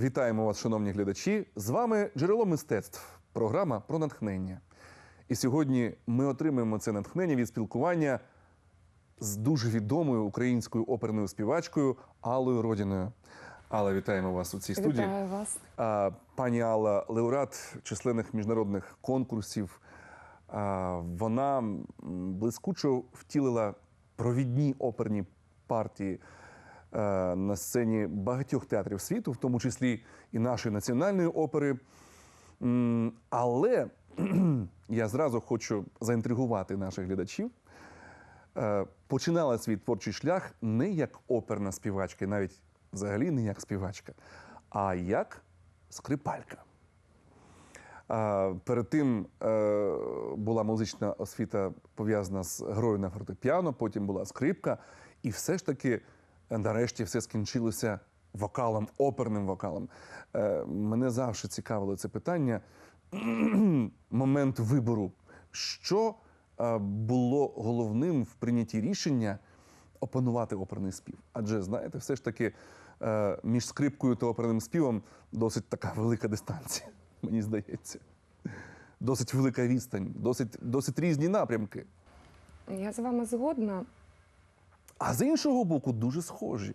Вітаємо вас, шановні глядачі. З вами джерело мистецтв, програма про натхнення. І сьогодні ми отримаємо це натхнення від спілкування з дуже відомою українською оперною співачкою Аллою Родіною. Алла, вітаємо вас у цій студії. Вітаю вас. Пані Алла, лауреат численних міжнародних конкурсів. Вона блискучо втілила провідні оперні партії е, на сцені багатьох театрів світу, в тому числі і нашої національної опери. Але я зразу хочу заінтригувати наших глядачів. Е, Починала свій творчий шлях не як оперна співачка, і навіть взагалі не як співачка, а як скрипалька. А, Перед тим е, була музична освіта пов'язана з грою на фортепіано, потім була скрипка, і все ж таки, е, нарешті, все скінчилося вокалом, оперним вокалом. Е, Мене завжди цікавило це питання. Момент вибору. Що е, було головним в прийнятті рішення опанувати оперний спів? Адже знаєте, все ж таки е, між скрипкою та оперним співом досить така велика дистанція, мені здається. Досить велика відстань, досить, досить різні напрямки. Я з вами згодна. А з іншого боку, дуже схожі.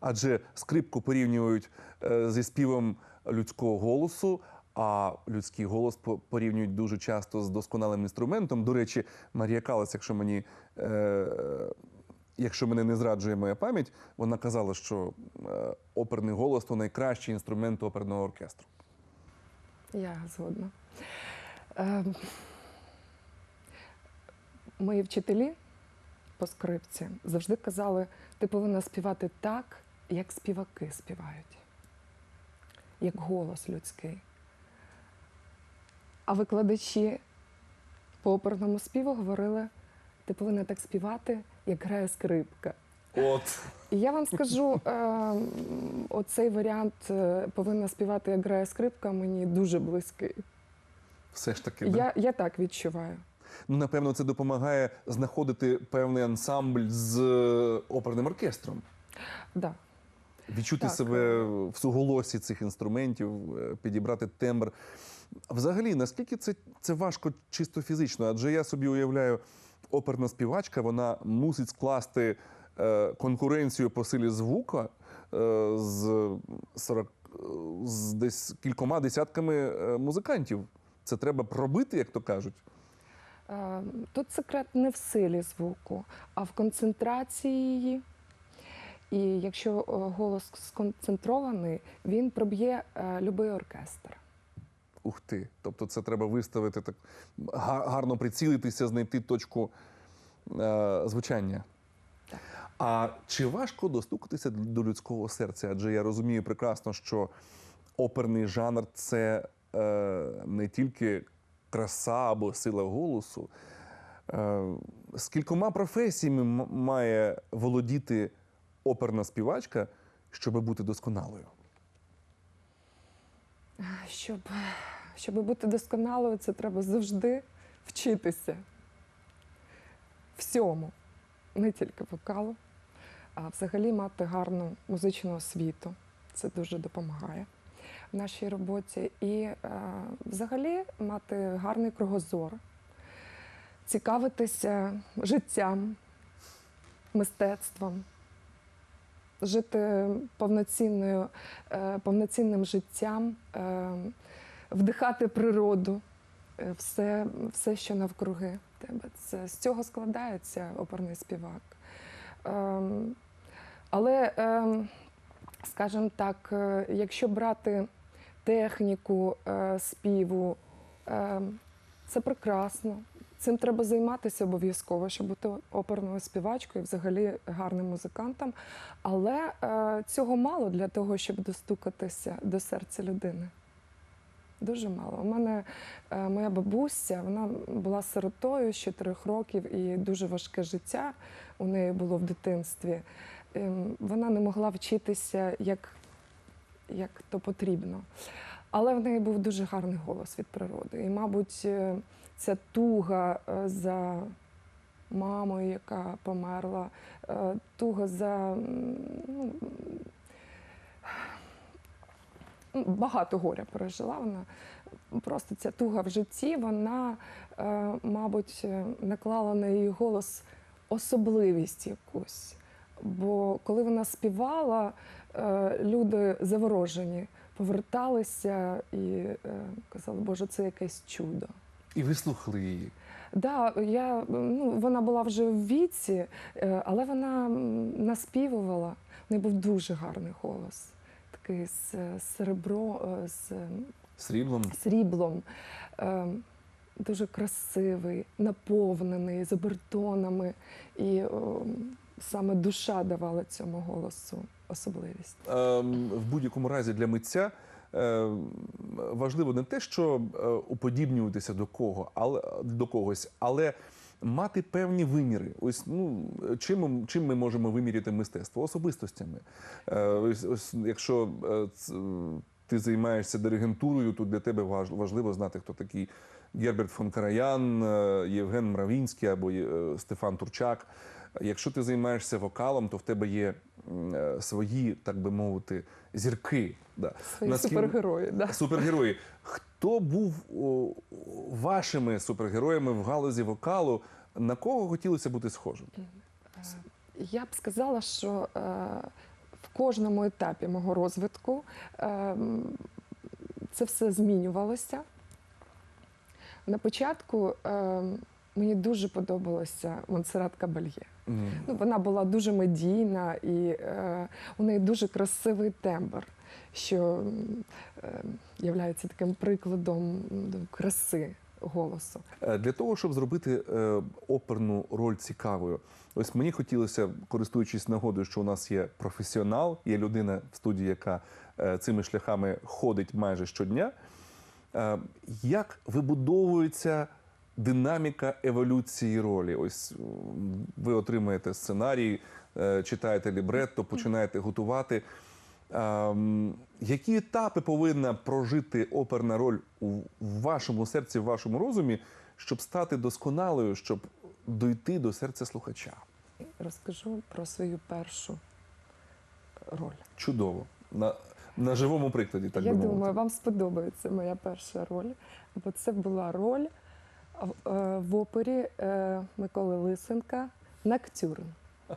Адже скрипку порівнюють е, зі співом людського голосу, а людський голос порівнюють дуже часто з досконалим інструментом. До речі, Марія Калас, якщо мені. Е, Якщо мене не зраджує моя пам'ять, вона казала, що е, оперний голос то найкращий інструмент оперного оркестру. Я згодна. Е, мої вчителі по скрипці завжди казали, ти повинна співати так, як співаки співають, як голос людський. А викладачі по оперному співу говорили, ти повинна так співати, як грає скрипка. От І я вам скажу, е, оцей варіант е, повинна співати, як грає скрипка, мені дуже близький. все ж таки. да? Я, я так відчуваю. Ну, напевно, це допомагає знаходити певний ансамбль з е, оперним оркестром. Да. Відчути Так. себе в суголосі цих інструментів, е, підібрати тембр. Взагалі, наскільки це, це важко чисто фізично? Адже я собі уявляю, оперна співачка вона мусить скласти е, конкуренцію по силі звука е, з 40, е, з десь кількома десятками е, музикантів. Це треба пробити, як то кажуть. Е, Тут секрет не в силі звуку, а в концентрації її. І якщо е, голос сконцентрований, він проб'є е, любий оркестр. Ух ти. Тобто це треба виставити так гарно прицілитися, знайти точку е, звучання. А чи важко достукатися до людського серця? Адже я розумію прекрасно, що оперний жанр це е, не тільки краса або сила голосу. Е, з кількома професіями має володіти оперна співачка, щоб бути досконалою. Щоб, щоб бути досконалою, це треба завжди вчитися всьому, не тільки вокалу, а взагалі мати гарну музичну освіту. Це дуже допомагає в нашій роботі. І е, взагалі мати гарний кругозор, цікавитися життям, мистецтвом. Жити повноцінною, е, повноцінним життям, е, вдихати природу, е, все, все, що навкруги тебе. Це, з цього складається оперний співак. Ем, але, ем, скажімо так, якщо брати техніку співу, ем, це прекрасно. Цим треба займатися обов'язково, щоб бути оперною співачкою, взагалі гарним музикантом. Але е, цього мало для того, щоб достукатися до серця людини. Дуже мало. У мене е, моя бабуся, вона була сиротою з чотирьох років і дуже важке життя у неї було в дитинстві. Ем, Вона не могла вчитися як, як то потрібно. Але в неї був дуже гарний голос від природи. І, мабуть, е, ця туга е, за мамою, яка померла, е, туга за ну, багато горя пережила вона. Просто ця туга в житті, вона, е, мабуть, наклала на її голос особливість якусь. Бо коли вона співала, люди заворожені поверталися і казали, Боже, це якесь чудо. І ви слухали її. Да, я, ну, вона була вже в віці, е, але вона наспівувала. В неї був дуже гарний голос. Такий з з серебро, е, з Сріблом. сріблом. Е, Дуже красивий, наповнений, з обертонами. І о, саме душа давала цьому голосу особливість. Ем, в будь-якому разі для митця е, важливо не те, що е, уподібнюватися до кого, але до когось, але мати певні виміри. Ось ну чим, чим ми можемо виміряти мистецтво? Особистостями. Е, ось, ось, якщо е, ти займаєшся диригентурою, то для тебе важ- важливо знати, хто такий Герберт фон Караян, е, Євген Мравінський або е, Стефан Турчак. Якщо ти займаєшся вокалом, то в тебе є е, свої, так би мовити, зірки. Да. Свої Наскільки- супергерої. Да. Супергерої. Хто був о, вашими супергероями в галузі вокалу? На кого хотілося бути схожим? Я б сказала, що е, в кожному етапі мого розвитку е, це все змінювалося. На початку е, мені дуже подобалася Монсеррат Кабальє. М. Ну, вона була дуже медійна і е, у неї дуже красивий тембр, що е, є таким прикладом краси голосу. Е, Для того, щоб зробити е, оперну роль цікавою, ось мені хотілося, користуючись нагодою, що у нас є професіонал, є людина в студії, яка е, цими шляхами ходить майже щодня. Як вибудовується динаміка еволюції ролі? Ось ви отримаєте сценарій, читаєте лібретто, починаєте готувати. Ем, які етапи повинна прожити оперна роль у вашому серці, в вашому розумі, щоб стати досконалою, щоб дойти до серця слухача? Розкажу про свою першу роль. Чудово. На, на живому прикладі, так Я би думаю, мовити. вам сподобається моя перша роль, бо це була роль в, е, в опері е, Миколи Лисенка Ноктюрн.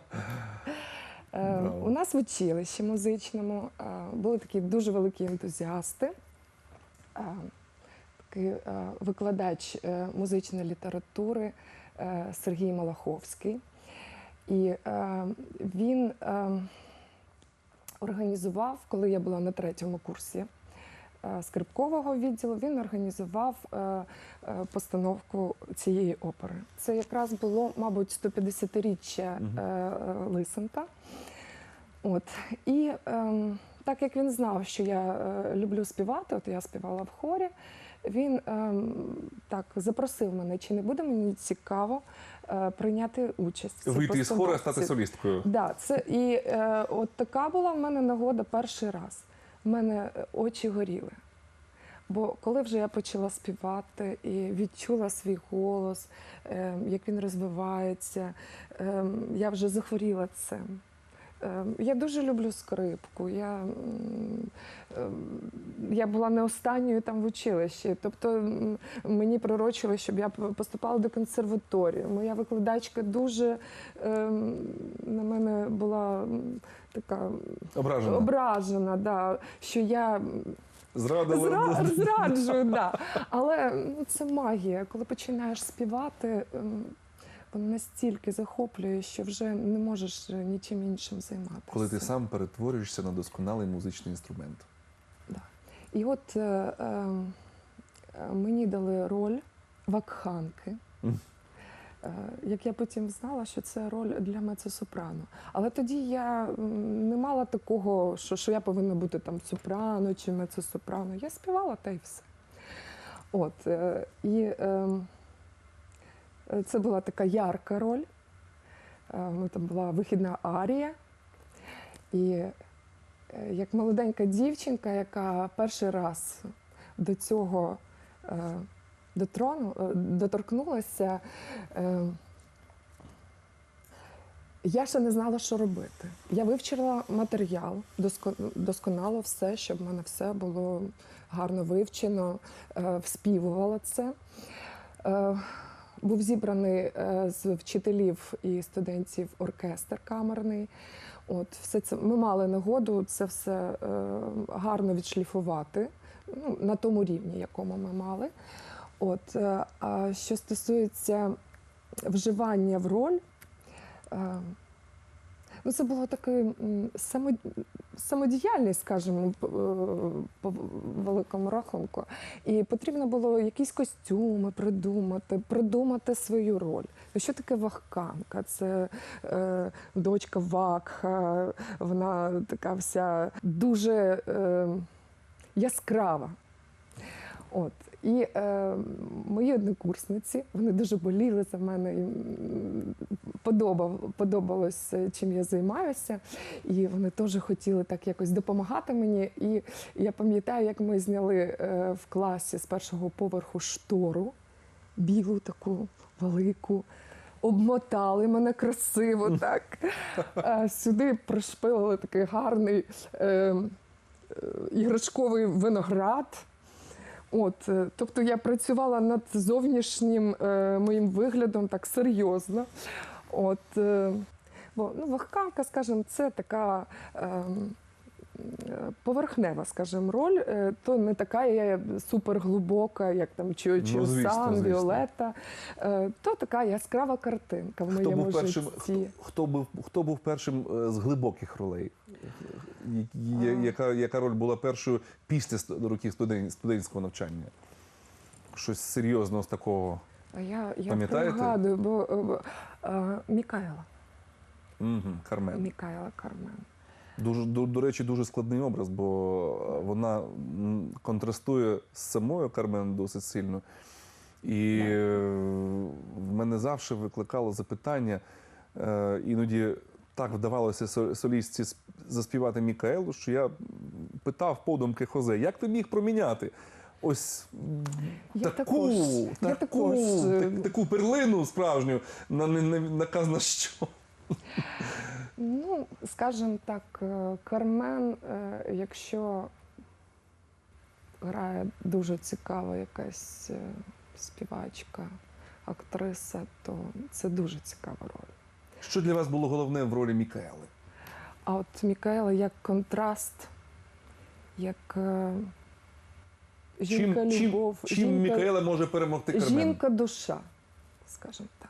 Е, Браво. У нас в училищі музичному е, були такі дуже великі ентузіасти. Е, Такий викладач музичної літератури Сергій Малаховський. І він організував, коли я була на третьому курсі скрипкового відділу, він організував е, е, постановку цієї опери. Це якраз було, мабуть, 150-річчя Мгм. е, е, Лисенка. От. І ем, так як він знав, що я е, люблю співати, от я співала в хорі, він ем, так запросив мене, чи не буде мені цікаво е, прийняти участь. Вийти із хору, стати солісткою. Да, це і е, от така була в мене нагода перший раз. В мене е, очі горіли. Бо коли вже я почала співати і відчула свій голос, е, як він розвивається, е, я вже захворіла цим. Е, Я дуже люблю скрипку. Я, е, я була не останньою там в училищі. Тобто мені пророчили, щоб я поступала до консерваторії. Моя викладачка дуже ем, на мене була така Ображена. ображена, да, що я Зрадила. зра, зраджую. Да. Але ну, це магія. Коли починаєш співати, ем, настільки захоплює, що вже не можеш е, нічим іншим займатися. Коли ти сам перетворюєшся на досконалий музичний інструмент. Да. І от е, е, мені дали роль вакханки. Е, Як я потім знала, що це роль для мецо-сопрано. Але тоді я не мала такого, що, що я повинна бути там сопрано чи мецо-сопрано. Я співала та й все. От, е, і е, це була така ярка роль. ну, там була вихідна арія. І е, як молоденька дівчинка, яка перший раз до цього е, дотрону, е, доторкнулася, е, я ще не знала, що робити. Я вивчила матеріал, досконало все, щоб в мене все було гарно вивчено, е, вспівувала це. Був зібраний е, з вчителів і студентів оркестр камерний. От, все це ми мали нагоду це все е, гарно відшліфувати ну, на тому рівні, якому ми мали. От, е, що стосується вживання в роль, ну, це було таке само, самодіяльність, скажімо, е, по великому рахунку. І потрібно було якісь костюми придумати, придумати свою роль. Що таке вахканка? Це е, дочка Вакха, вона така вся дуже е, яскрава. От. І е, мої однокурсниці, вони дуже боліли за мене, їм подобав, подобалось, е, чим я займаюся. І вони теж хотіли так якось допомагати мені. І я пам'ятаю, як ми зняли е, в класі з першого поверху штору, білу таку велику. Обмотали мене красиво так. А сюди пришпилили такий гарний е, е, іграшковий виноград. От, е, тобто я працювала над зовнішнім е, моїм виглядом так серйозно. От, е, бо ну, вахканка, скажімо, це така е, поверхнева, скажімо, роль. Е, то не така є суперглибока, як там Чо Ну, звісно, Сан, звісно. Віолетта. Е, то така яскрава картинка в Хто моєму був першим? житті. Хто, хто був хто був першим е, з глибоких ролей? Я- я- Яка, яка роль була першою після років студен- студентського навчання? Щось серйозного з такого. А я, я Пам'ятаєте? пригадую, бо, бо е, Мікаела. Угу, Кармен. Мікаела Кармен. Дуже до, до речі, дуже складний образ, бо вона контрастує з самою Кармен досить сильно. І е, в мене завжди викликало запитання. Е, іноді так вдавалося со- солістці заспівати Мікаелу, що я питав подумки Хозе, як ти міг проміняти? Ось Я таку, також, таку, я також, е, так- таку перлину справжню на, на, на, наказ на що. Ну, скажімо так, е, Кармен, е, якщо грає дуже цікава якась е, співачка, актриса, то це дуже цікава роль. Що для вас було головне в ролі Мікаели? А от Мікаела як контраст, як жінка чим, любов, чим, чим жінка, Мікаела може перемогти Кармен? жінка душа, скажімо так.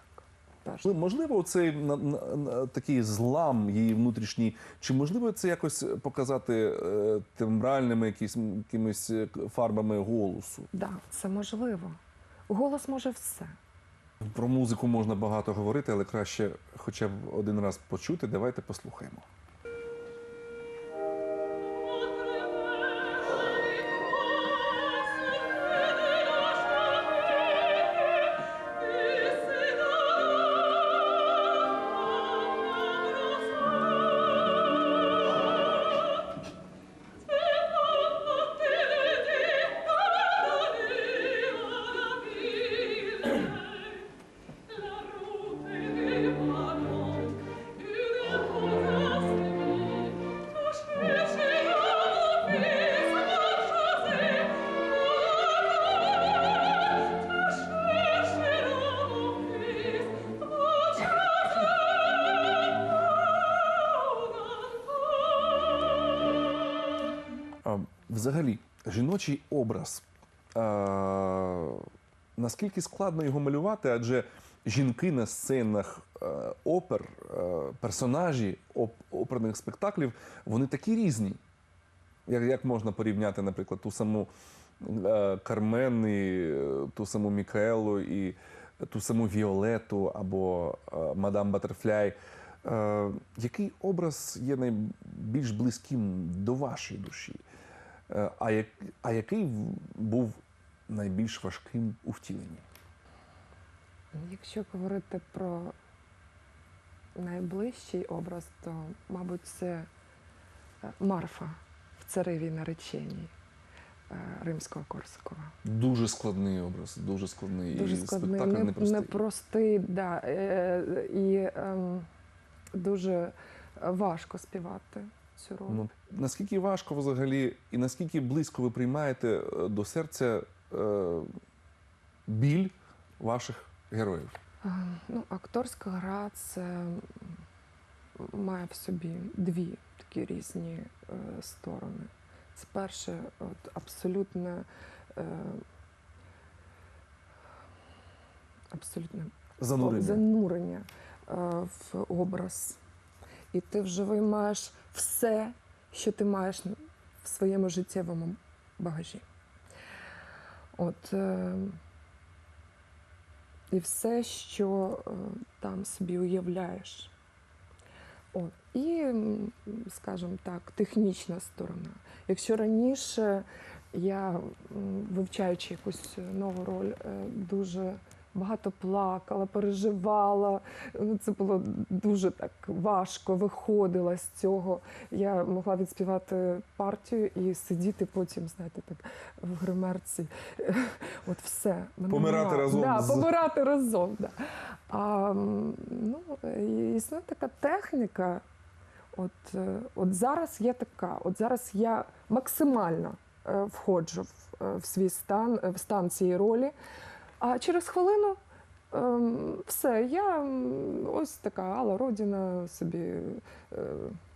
Перш. Можливо, цей на, на, на- такий злам її внутрішній, чи можливо це якось показати е, тембральними якісь, якимись е, фарбами голосу? Да, це можливо. Голос може все. Про музику можна багато говорити, але краще хоча б один раз почути. Давайте послухаємо. Взагалі, жіночий образ. А, наскільки складно його малювати? Адже жінки на сценах е, опер, е, персонажі оп- оперних спектаклів, вони такі різні. Як, як можна порівняти, наприклад, ту саму е, Кармен, і, е, ту саму Мікаелу і ту саму Віолету або е, Мадам Батерфляй. Е, який образ є найбільш близьким до вашої душі? Е, а, як, а який був найбільш важким у втіленні? Якщо говорити про найближчий образ, то, мабуть, це е, Марфа в царевій нареченій е, римського Корсакова. Дуже складний образ, дуже складний. Дуже і складний, спектакль не- непростий. непростий, да, е, і ем, дуже важко співати цю роль. Ну, наскільки важко взагалі, і наскільки близько ви приймаєте е, до серця е, біль ваших героїв? Ну, акторська гра це має в собі дві такі різні е, сторони. Це перше, от, абсолютне, е, абсолютне Занурення. занурення е, в образ. І ти вже виймаєш все, що ти маєш в своєму життєвому багажі. От, е, і все, що е, там собі уявляєш. От. І, скажімо так, технічна сторона. Якщо раніше я, вивчаючи якусь нову роль, е, дуже багато плакала, переживала. Ну, Це було дуже так важко, виходила з цього. Я могла відспівати партію і сидіти потім, знаєте, так в гримерці. От все. Помирати нема. разом Да, з- помирати разом. Да. А ну, існує така техніка. От, е, от зараз я така, от зараз я максимально е, входжу в, е, в свій стан, в стан цієї ролі. А через хвилину ем, все, я ось така Алла Родіна собі е,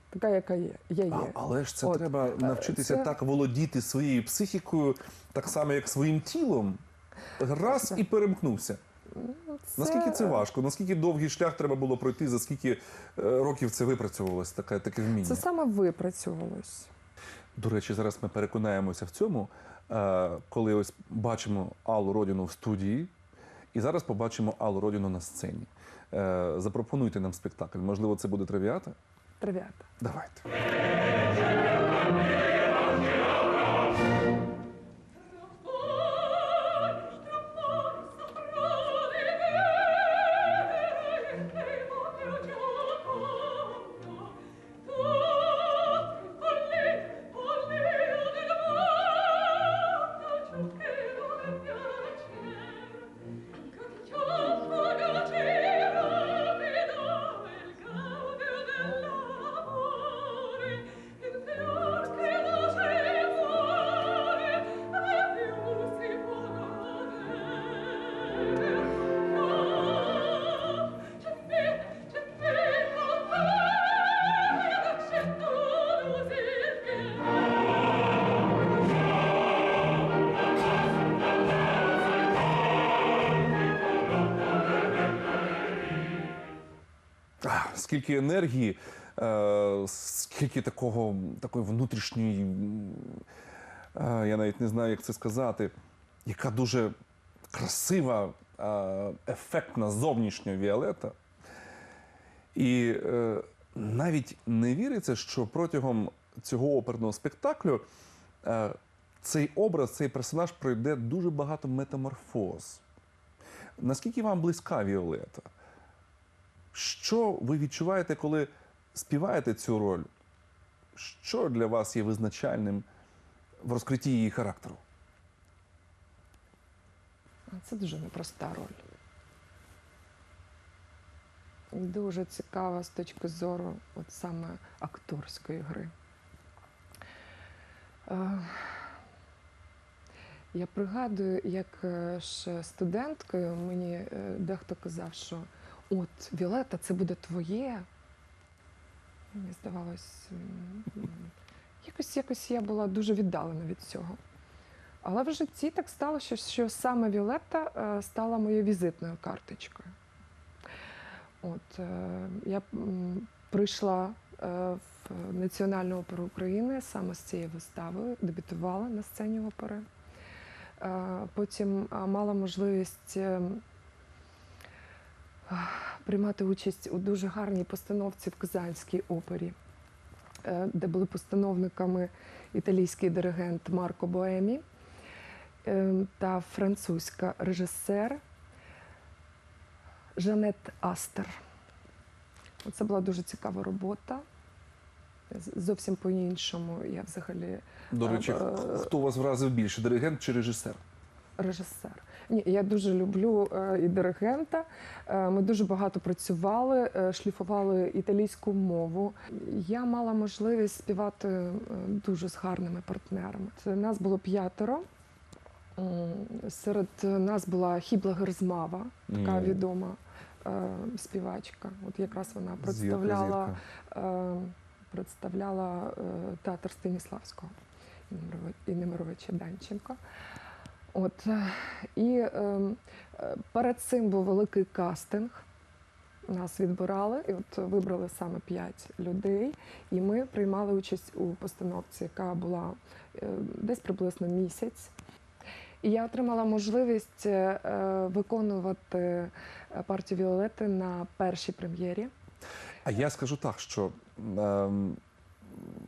така, яка є. Я є. А, але ж це От, треба навчитися це- так володіти своєю психікою, так само, як своїм тілом. Раз Це- і перемкнувся. Ну, Наскільки це важко? Наскільки довгий шлях треба було пройти? За скільки е, років це випрацьовувалось, таке, таке вміння? Це саме випрацьовувалось. До речі, зараз ми переконаємося в цьому, е, коли ось бачимо Аллу Родіну в студії, і зараз побачимо Аллу Родіну на сцені. Е, Запропонуйте нам спектакль. Можливо, це буде тривіата? Трав'ята. Давайте. Скільки енергії, е, скільки такого, такої внутрішньої, е, я навіть не знаю, як це сказати, яка дуже красива, е, ефектна зовнішня Віолета. І навіть не віриться, що протягом цього оперного спектаклю цей образ, цей персонаж пройде дуже багато метаморфоз. Наскільки вам близька Віолета? Що ви відчуваєте, коли співаєте цю роль? Що для вас є визначальним в розкритті її характеру? Це дуже непроста роль. Дуже цікава з точки зору от саме акторської гри. Е, Я пригадую, як е, ще студенткою мені е, дехто казав, що от Віолета, це буде твоє. Мені здавалось, якось, якось я була дуже віддалена від цього. Але в житті так стало, що, саме Віолетта е, стала моєю візитною карточкою. От, е, я прийшла е, в Національну оперу України саме з цією виставою, дебютувала на сцені опери. Потім мала можливість е, приймати участь у дуже гарній постановці в Казанській опері, е, де були постановниками італійський диригент Марко Боемі е, та французька режисер Жанет Астер. Це була дуже цікава робота. Зовсім по-іншому. Я взагалі До речі, Е, хто вас вразив більше, диригент чи режисер? Режисер. Ні, я дуже люблю е, і диригента. Е, ми дуже багато працювали, е, шліфували італійську мову. Я мала можливість співати е, дуже з гарними партнерами. Це нас було п'ятеро. Серед нас була Хібла Герзмава, така Мгм. відома е, співачка. От якраз вона представляла, зірка. е, представляла е, театр Станіславського і Немировича Данченко. От, е, і е, е, перед цим був великий кастинг. Нас відбирали, і от вибрали саме п'ять людей, і ми приймали участь у постановці, яка була е, десь приблизно місяць. І я отримала можливість е, виконувати е, партію Віолети на першій прем'єрі. А я скажу так, що ем,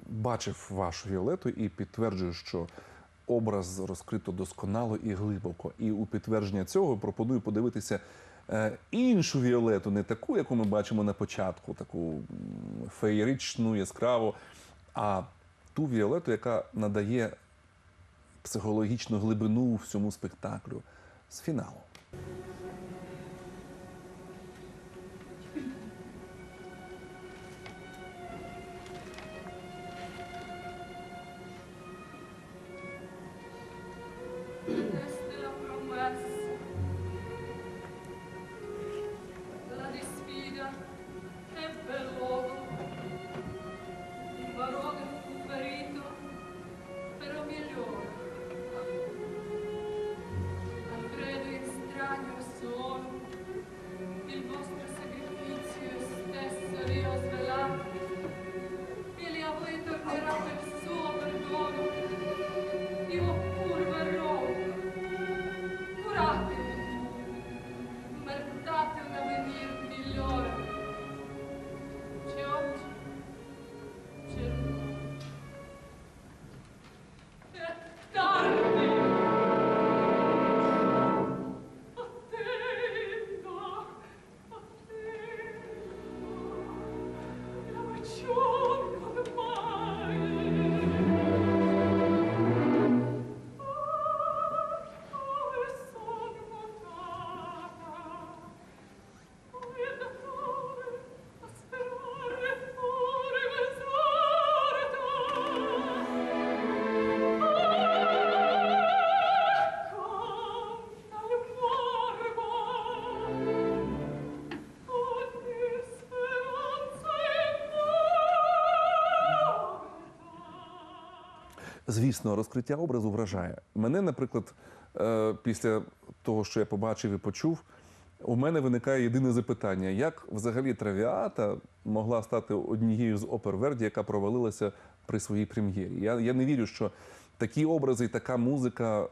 бачив вашу Віолету і підтверджую, що образ розкрито досконало і глибоко. І у підтвердження цього пропоную подивитися е, іншу Віолету, не таку, яку ми бачимо на початку, таку феєричну, яскраву, а ту Віолету, яка надає психологічну глибину всьому спектаклю з фіналу. Звісно, розкриття образу вражає. Мене, наприклад, е, після того, що я побачив і почув, у мене виникає єдине запитання: як взагалі травіата могла стати однією з опер Верді, яка провалилася при своїй прем'єрі? Я, я не вірю, що такі образи і така музика е,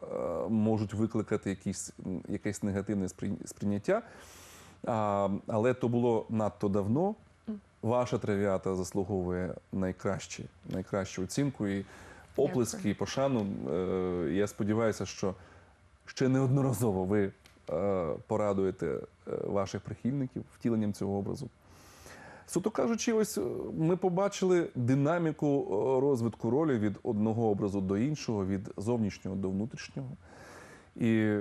можуть викликати якісь, якесь негативне сприйняття. А, але то було надто давно. Ваша травіата заслуговує найкраще, найкращу оцінку і оплески, і пошану. Е, Я сподіваюся, що ще неодноразово ви е, порадуєте е, ваших прихильників втіленням цього образу. Суто кажучи, ось ми побачили динаміку розвитку ролі від одного образу до іншого, від зовнішнього до внутрішнього. І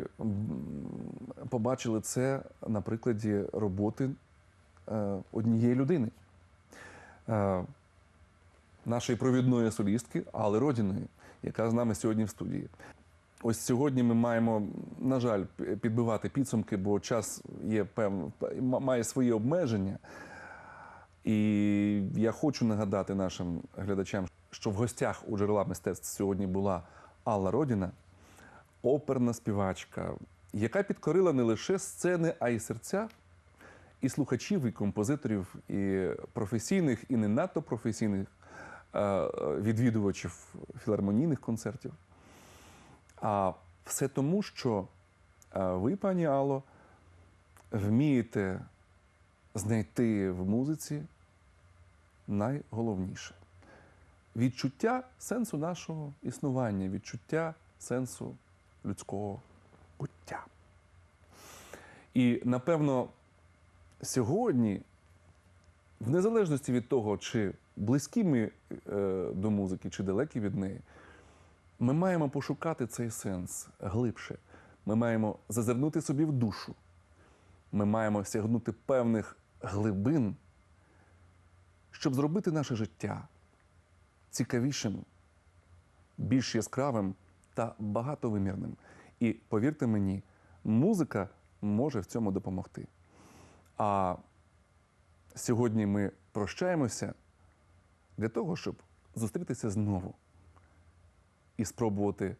побачили це на прикладі роботи однієї людини, нашої провідної солістки, але родіної, яка з нами сьогодні в студії. Ось сьогодні ми маємо, на жаль, підбивати підсумки, бо час є пев... має свої обмеження. І я хочу нагадати нашим глядачам, що в гостях у джерела мистецтв сьогодні була Алла Родіна, оперна співачка, яка підкорила не лише сцени, а й серця і слухачів, і композиторів, і професійних, і не надто професійних відвідувачів філармонійних концертів. А все тому, що е, ви, пані Алло, вмієте знайти в музиці найголовніше відчуття сенсу нашого існування, відчуття сенсу людського буття. І напевно, сьогодні в незалежності від того, чи близькі ми е, до музики, чи далекі від неї, ми маємо пошукати цей сенс глибше. Ми маємо зазирнути собі в душу. Ми маємо сягнути певних глибин, щоб зробити наше життя цікавішим, більш яскравим та багатовимірним. І повірте мені, музика може в цьому допомогти. А сьогодні ми прощаємося для того, щоб зустрітися знову і спробувати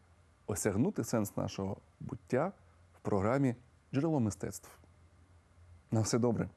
осягнути сенс нашого буття в програмі Джерело мистецтв. На все добре.